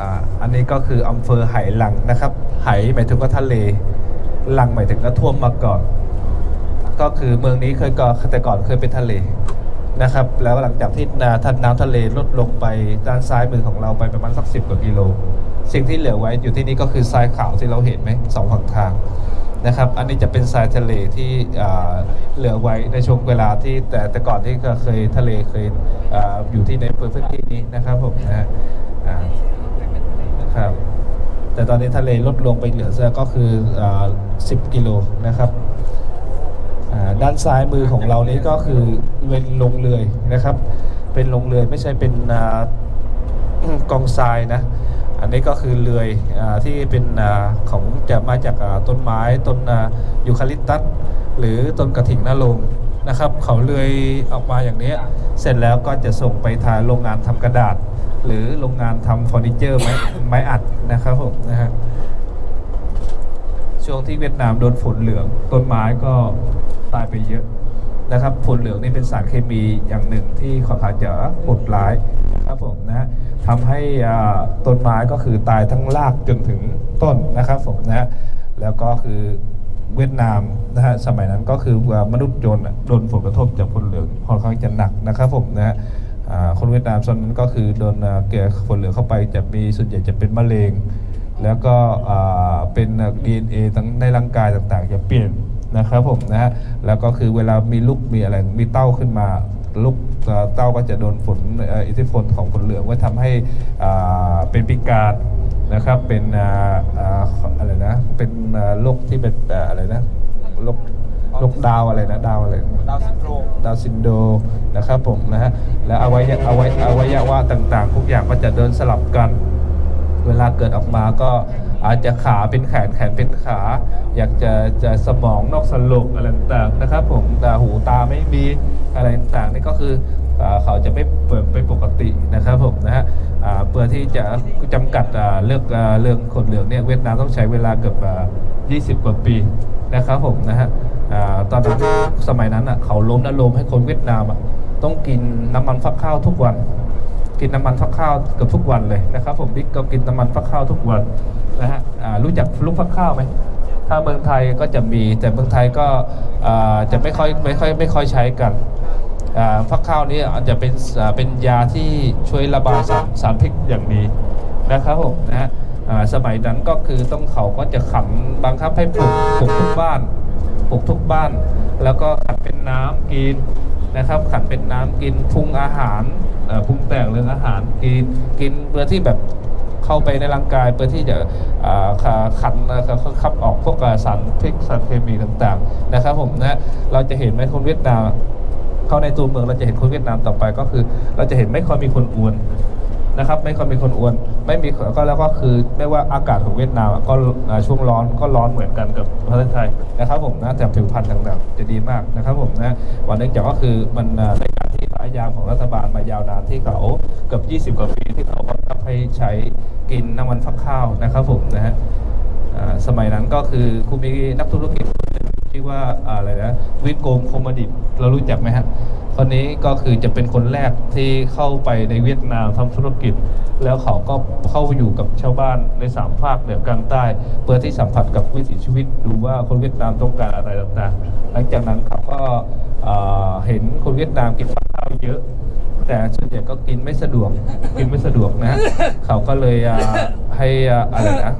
อ่าอันนี้ก็คืออำเภอไหหลังนะครับ ไหหมายถึงว่าทะเลหลังหมายถึงก็ท่วมมาก่อน ก็คือเมืองนี้เคยก่อนแต่ก่อนเคยเป็นทะเลนะครับ แล้วหลังจากที่นาท่านน้ำทะเลลดลงไปด้านซ้ายมือของเราไปประมาณสักสิบกว่ากิโล สิ่งที่เหลือไว้อยู่ที่นี่ก็คือทรายขาวที่เราเห็นไหมสองฝั่งทางนะครับ อันนี้จะเป็นทรายทะเลที่เหลือไว้ในช่วงเวลาที่แต่แต่ก่อนที่เคยทะเลเคยออยู่ที่ในพื้นที่นี้นะครับผมนะฮะ ครับ แต่ตอนนี้ทะเลลดลงไปเหลือเก็คืออ10กิโลนะครับด้านซ้ายมือของเรานี้ก็คือเป็นลงเรือยนะครับ เป็นลงเรือยไม่ใช่เป็นอกองทรายนะ อันนี้ก็คือเรือยอที่เป็นอของจะมาจากต้นไม้ต้นยูคาลิปตัสหรือต้นกระถิ่งหน้าลงนะครับ เขาเรือยออกมาอย่างนี้ เสร็จแล้วก็จะส่งไปทางโรงงานทำกระดาษ หรือโรงงานทำเฟอร์นิเจอร์ไม้ไม้อัดนะครับผมนะฮะช่วงที่เวียดนามโดนฝนเหลืองต้นไม้ก็ตายไปเยอะนะครับฝนเหลืองนี่เป็นสารเคมีอย่างหนึ่งที่ค่อขางจะโหดร้ายนะครับผมนะฮะทำให้ต้นไม้ก็คือตายทั้งรากจนถึงต้นนะครับผมนะฮะแล้วก็คือเวียดนามนะฮะสมัยนั้นก็คือมนุษย์ยนต์โดนผลกระทบจากฝนเหลืองค่อนข้างจะหนักนะครับผมนะฮะ คนเวียดนามส่วนนั้นก็คือโดนเกลือฝนเหลือเข้าไปจะมีส่วนใหญ่จะเป็นมะเร็ง แล้วก็เป็นดีเอ็นเอทั้งในร่างกายต่างๆ จะเปลี่ยนนะครับผมนะฮะแล้วก็คือเวลามีลูกมีอะไรมีเต้าขึ้นมาลูกเต้าก็จะโดนฝนอิทธิพลของฝนเหลืองว่าทำให้เป็นพิการนะครับเป็นอะไรนะเป็นโรคที่เป็นอะไรนะโรค โรคดาวอะไรนะดาวอะไรดาวน์ซินโดรมดาวน์ซินโดรมนะครับผมนะฮะและอวัยวะอวัยอวัยวะต่างๆ ทุกอย่างก็จะเดินสลับกัน เวลาเกิดออกมาก็อาจจะขาเป็นแขนแขนเป็นขา อยากจะจะสมองนอกสลบอะไรต่างๆนะครับผมตาหูตาไม่มีอะไรต่างๆนี่ก็คืออ่าเขาจะไม่เปิดไปปกตินะครับผมนะฮะอ่าเพื่อที่จะจำกัดอ่าเรื่องอ่าเรื่องคนเหลืองเนี่ยเวียดนามต้องใช้เวลาเกือบอ่า20 กว่าปีนะครับผมนะฮะอ่า ตอนนั้นสมัยนั้นเขาล้มนโลมให้คนเวียดนามต้องกินน้ำมันฟักข้าวทุกวัน กินน้ำมันฟักข้าวเกือบทุกวันเลยนะครับ ผมบิ๊กก็กินน้ำมันฟักข้าวทุกวันนะฮะรู้จักลูกฟักข้าวไหมถ้าเมืองไทยก็จะมีแต่เมืองไทยก็จะไม่ค่อยไม่ค่อยไม่ค่อยใช้กันฟักข้าวนี้อาจจะเป็นเป็นยาที่ช่วยระบายสารสารพิษอย่างดีนะครับผมนะฮะสมัยนั้นก็คือต้องเขาก็จะขันบังคับให้ปลูกปลูกทุกบ้าน ปลูกทุกบ้าน แล้วก็ขัดเป็นน้ำกินนะครับ ขัดเป็นน้ำกินปรุงอาหารเอ่อปรุงแต่งเรื่องอาหารกินกินเพื่อที่แบบเข้าไปในร่างกายเพื่อที่จะขัดนะครับขับออกพวกสารพิษสารเคมีต่างๆนะครับผมนะเราจะเห็นไหมคนเวียดนามเข้าในตัวเมืองเราจะเห็นคนเวียดนามต่อไปก็คือ เราจะเห็นไม่ค่อยมีคนอ้วนนะครับ ไม่ค่อยมีคนอ้วน ไม่มีก็แล้วก็คือไม่ว่าอากาศของเวียดนามก็ช่วงร้อนก็ร้อนเหมือนกันกับประเทศไทยนะครับผมนะแต่ผิวพรรณต่างๆจะดีมากนะครับผมนะวันนี้จากก็คือมันในการที่พยายามของรัฐบาลมายาวนานที่เขาเกือบ20 กว่าปีที่เขาบังคับให้ใช้กินน้ำมันฟักข้าวนะครับผมนะฮะสมัยนั้นก็คือคุณมีนักธุรกิจชื่อว่าอะไรนะวิโกมคมดิตเรารู้จักไหมฮะ คนนี้ก็คือจะเป็นคนแรกที่เข้าไปในเวียดนามทำธุรกิจ แล้วเขาก็เข้าอยู่กับชาวบ้านในสามภาคเหนือกลางใต้ เพื่อที่สัมผัสกับวิถีชีวิตดูว่าคนเวียดนามต้องการอะไรต่างๆ หลังจากนั้นเขาก็เห็นคนเวียดนามกินข้าวเยอะ แต่ส่วนใหญ่ก็กินไม่สะดวกกินไม่สะดวกนะ เขาก็เลยให้อ่าอะไรนะ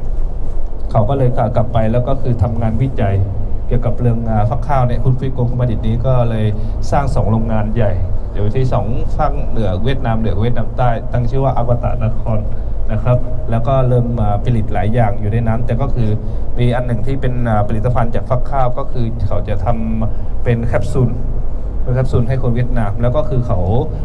เขาก็เลยกลับไปแล้วก็คือทำงานวิจัย เกี่ยวกับเรื่องฟักข้าวเนี่ยคุณฟิโกงคุมาดิตนี้ก็เลยสร้างสองโรงงานใหญ่เดี๋ยวที่สองฝั่งเหนือเวียดนามเหนือเวียดนามใต้ตั้งชื่อว่าอวตารนครนะครับแล้วก็เริ่มผลิตหลายอย่างอยู่ในนั้น แต่ก็คือมีอันหนึ่งที่เป็นผลิตภัณฑ์จากฟักข้าวก็คือเขาจะทำเป็นแคปซูลเป็นแคปซูลให้คนเวียดนาม แล้วก็คือเขา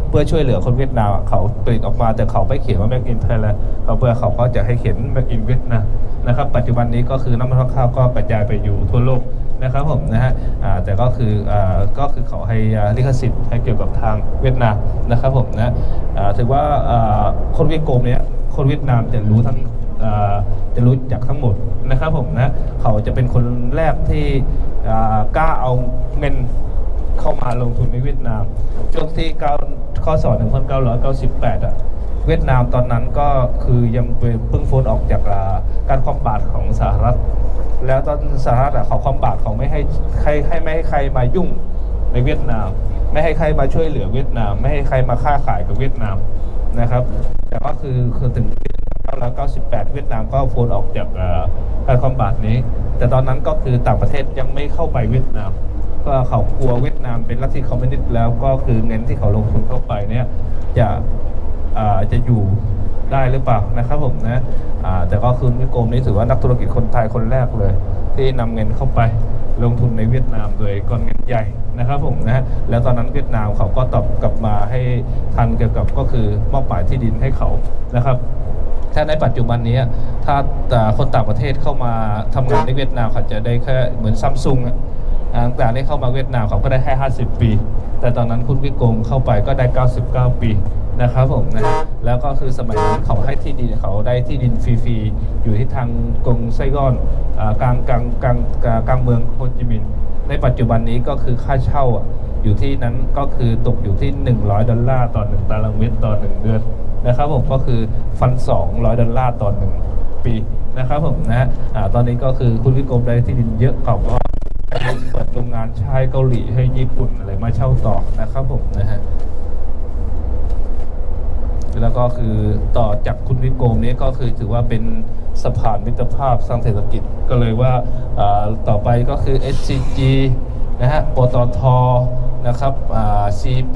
เพื่อช่วยเหลือคนเวียดนามเขาผลิตออกมาแต่เขาไม่เขียนว่า Make in Thailand เขาเพื่อเขาก็จะให้เขียน Make in เวียดนามนะครับปัจจุบันนี้ก็คือน้ำมันข้าวก็กระจายไปอยู่ทั่วโลก นะครับผมนะฮะแต่ก็คือก็คือเขาให้ลิขสิทธิ์ให้เกี่ยวกับทางเวียดนามนะครับผมนะถือว่าคนเวียดกงเนี่ยคนเวียดนามจะรู้ทั้งจะรู้จักทั้งหมดนะครับผมนะเขาจะเป็นคนแรกที่กล้าเอาเงินเข้ามาลงทุนในเวียดนามช่วงที่9ข้อสอน1998อะเวียดนามตอนนั้นก็คือยังเป็นเพิ่งพ้นออกจากการคว่ำบาตรของสหรัฐ แล้วตอนสหรัฐเขาคว่ำบาตรเขาไม่ให้ใครให้ไม่ให้ใครมายุ่งในเวียดนาม ไม่ให้ใครมาช่วยเหลือเวียดนาม ไม่ให้ใครมาค้าขายกับเวียดนามนะครับ แต่ก็คือคือถึง1998 เวียดนามก็พ้นออกจากการคว่ำบาตนี้ แต่ตอนนั้นก็คือต่างประเทศยังไม่เข้าไปเวียดนาม ก็เขากลัวเวียดนามเป็นลัทธิคอมมิวนิสต์แล้วก็คือเงินที่เขาลงทุนเข้าไปเนี่ยจะอ่าจะอยู่ ได้หรือเปล่านะครับผมนะแต่ก็คือวิกรมนี้ถือว่านักธุรกิจคนไทยคนแรกเลย ที่นำเงินเข้าไปลงทุนในเวียดนามโดยก้อนเงินใหญ่นะครับผมนะแล้วตอนนั้นเวียดนามเขาก็ตอบกลับมาให้ทันเกี่ยวกับก็คือมอบหมายที่ดินให้เขานะครับถ้าในปัจจุบันนี้ถ้าแต่คนต่างประเทศเข้ามาทำงานในเวียดนามเขาจะได้แค่เหมือนซัมซุงอะอ่าต่างๆที่เข้ามาเวียดนามเขาก็ได้แค่ 50 ปี แต่ตอนนั้นคุณวิกรมเข้าไปก็ได้ 99 ปี นะครับผมนะแล้วก็คือสมัยนั้นเขาให้ที่ดินเขาได้ที่ดินฟรีๆอยู่ที่ทางกรุงไส้ก้อนอ่ากลางกลางกลางกลางกลางเมืองโฮจิมินห์ในปัจจุบันนี้ก็คือค่าเช่าอะอยู่ที่นั้นก็คือตกอยู่ที่ 100 ดอลลาร์ต่อหนึ่งตารางเมตรต่อหนึ่งเดือนนะครับผมก็คือฟัน 200 ดอลลาร์ต่อหนึ่งปีนะครับผมนะฮะอ่าตอนนี้ก็คือคุณวิกรมได้ที่ดินเยอะเขาก็เปิดโรงงานชายเกาหลีให้ญี่ปุ่นอะไรมาเช่าต่อนะครับผมนะฮะ แล้วก็คือต่อจากคุณวิกรมนี้ก็คือถือว่าเป็นสะพานมิตรภาพสร้างเศรษฐกิจก็เลยว่าต่อไปก็คือ SCG นะฮะปตทนะครับอ่า CP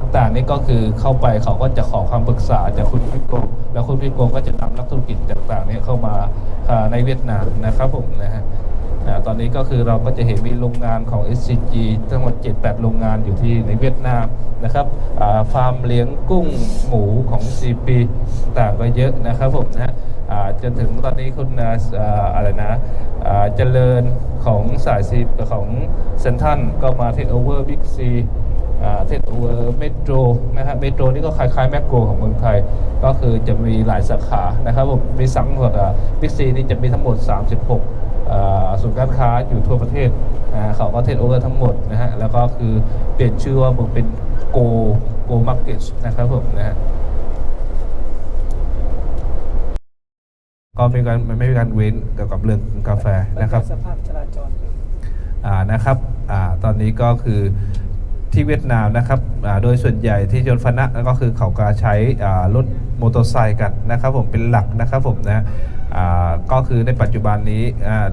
ต่างๆนี่ก็คือเข้าไปเขาก็จะขอคำปรึกษาจากคุณพิโกแล้วคุณพิโกก็จะนำนักธุรกิจต่างๆนี่เข้ามาในเวียดนามนะครับผมนะฮะ อ่าตอนนี้ก็คือเราก็จะเห็นมีโรงงานของ SCG ทั้งหมด 7-8 โรงงานอยู่ที่ในเวียดนามนะครับฟาร์มเลี้ยงกุ้งหมูของ CP ต่างก็เยอะนะครับผมนะฮะอ่าจนถึงตอนนี้คุณอ่าอ่าอะไรนะเจริญของสายซีของเซนทันก็มาเทคโอเวอร์บิ๊กซีเทสโอเวอร์เมโทรนะครับเมโทรนี่ก็คล้ายๆแมคโครของเมืองไทย ก็คือจะมีหลายสาขานะครับผมมีสังหมดบิ๊กซีนี่จะมีทั้งหมด 36 ศูนย์การค้าอยู่ทั่วประเทศเขาก็เทสโอเวอร์ทั้งหมดนะฮะแล้วก็คือเปลี่ยนชื่อว่าเป็นโกโกมาร์เก็ตนะครับผมนะฮะก็ไม่มีการไม่มีการเว้นเกี่ยวกับเรื่องกาแฟนะครับสภาพจราจรอ่านะครับอ่าตอนนี้ก็คือที่เวียดนามนะครับอ่าโดยส่วนใหญ่ที่จนฟนะก็คือเขาก็ใช้อ่ารถมอเตอร์ไซค์กันนะครับผมเป็นหลักนะครับผมนะ ก็คือในปัจจุบันนี้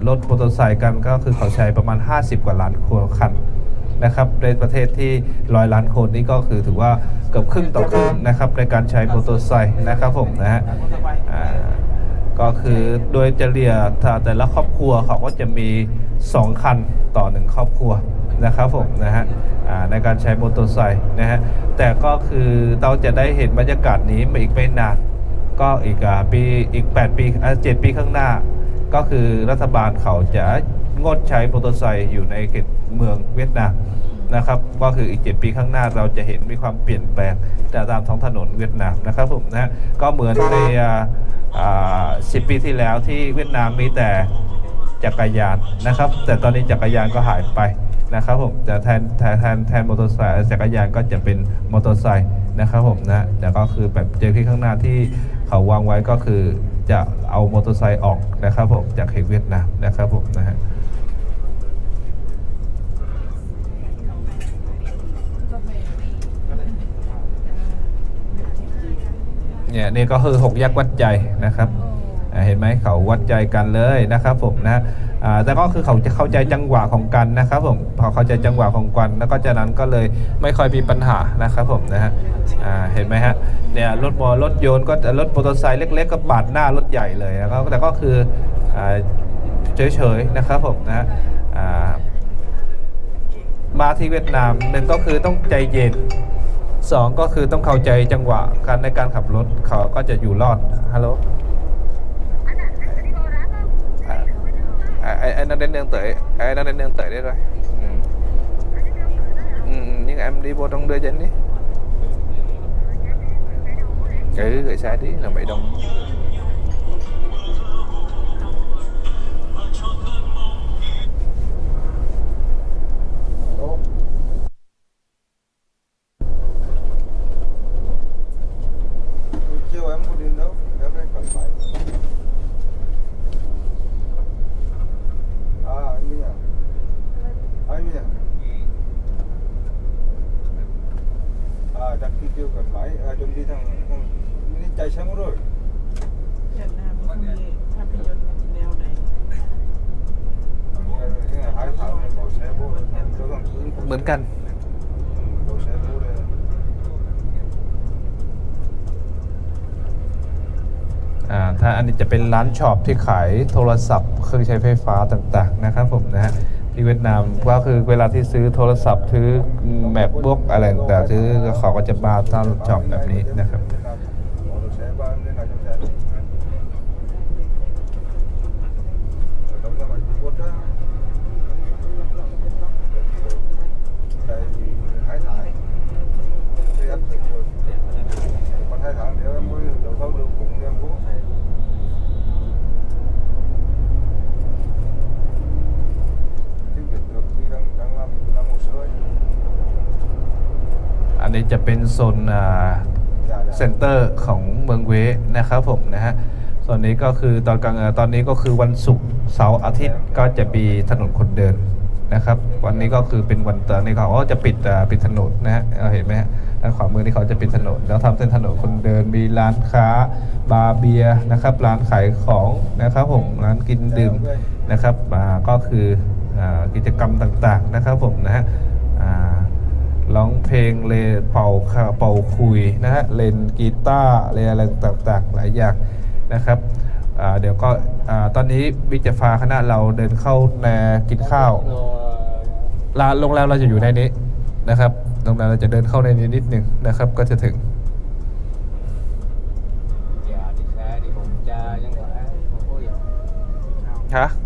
รถมอเตอร์ไซค์กันก็คือเขาใช้ประมาณ 50 กว่าล้านคันนะครับในประเทศที่ร้อยล้านคนนี่ก็คือถือว่าเกือบครึ่งต่อครึ่งนะครับในการใช้มอเตอร์ไซค์นะครับผมนะฮะก็คือโดยเฉลี่ยแต่ละครอบครัวเขาก็จะมี 2 คันต่อ 1 ครอบครัวนะครับผมนะฮะในการใช้มอเตอร์ไซค์นะฮะแต่ก็คือเราจะได้เห็นบรรยากาศนี้มาอีกไม่นาน ก็อีกอ่าปีอีก 8 ปีอ่า7ปีข้างหน้า ก็คือรัฐบาลเขาจะงดใช้มอเตอร์ไซค์อยู่ในเขตเมืองเวียดนามนะครับก็คืออีก 7 ปีข้างหน้าเราจะเห็นมีความเปลี่ยนแปลงจากตามท้องถนนเวียดนามนะครับผมนะฮะก็เหมือนในสิบปีที่แล้วที่เวียดนามมีแต่จักรยานนะครับ แต่ตอนนี้จักรยานก็หายไปนะครับผมแต่แทนแทนแทนแทนมอเตอร์ไซค์จักรยานก็จะเป็นมอเตอร์ไซค์ นะครับผมนะแต่ก็คือแบบเจอที่ข้างหน้าที่เขาวางไว้ก็คือจะเอามอเตอร์ไซค์ออกนะครับผมจากเขตเวียดนามนะครับผมนะฮะเนี่ยนี่ก็คือหกยักษ์วัดใจนะครับ เห็นไหมเขาวัดใจกันเลยนะครับผมนะ อ่าแต่ก็คือเขาจะเข้าใจจังหวะของกันนะครับผมพอเข้าใจจังหวะของกัน แล้วก็จากนั้นก็เลยไม่ค่อยมีปัญหานะครับผมนะฮะอ่าเห็นไหมฮะเนี่ยรถมอรถยนต์ก็รถมอเตอร์ไซค์เล็ก ๆ ก็ปาดหน้ารถใหญ่เลยนะครับแต่ก็คืออ่าเฉยๆนะครับผมนะอ่ามาที่เวียดนามหนึ่งก็คือต้องใจเย็นสองก็คือต้องเข้าใจจังหวะการในการขับรถเขาก็จะอยู่รอดฮัลโหล À, anh, anh đang đến nương tệ anh đang đến tệ đấy rồi ừ. Ừ, nhưng em đi vô trong đưa chân đi. Ừ gửi xe đi là bảy đồng rồi เวียดนามมีภาพยนตร์แนวไหน hai tháng bảo xe vô cho thằng thứ เหมือนกัน bảo xe vô đây อ่า ถ้าอันนี้จะเป็นร้านช็อปที่ขายโทรศัพท์เครื่องใช้ไฟฟ้าต่างๆนะครับผมนะฮะที่เวียดนามก็คือเวลาที่ซื้อโทรศัพท์ซื้อแมคบุ๊กอะไรต่างๆซื้อเขาก็จะมาตามช็อปแบบนี้นะครับ จะเป็นโซนเซ็นเตอร์ของเมืองเวนะครับผมนะฮะส่วนนี้ก็คือตอนกลางตอนนี้ก็คือวันศุกร์เสาร์อาทิตย์ก็จะมีถนนคนเดินนะครับ วันนี้ก็คือเป็นวันตอนนี้เขาก็จะปิดปิดถนนนะฮะเราเห็นไหมฮะด้านขวามือนี่เขาจะปิดถนน แล้วทำเส้นถนนคนเดินมีร้านค้าบาร์เบียนะครับร้านขายของนะครับผมร้านกินดื่มนะครับก็คือกิจกรรมต่างๆนะครับผมนะฮะ ร้องเพลงเลนเป่าข่าวเป่าคุยนะฮะเล่นกีตาร์เล่นอะไรต่างๆ หลายอย่างนะครับอ่าเดี๋ยวก็อ่าตอนนี้วิจฟ้าคณะเราเดินเข้าในกินข้าวร้านโรงแรมเราจะอยู่ในนี้นะครับโรงแรมเราจะเดินเข้าในนี้นิดหนึ่งนะครับ ก็จะถึง Dạ đi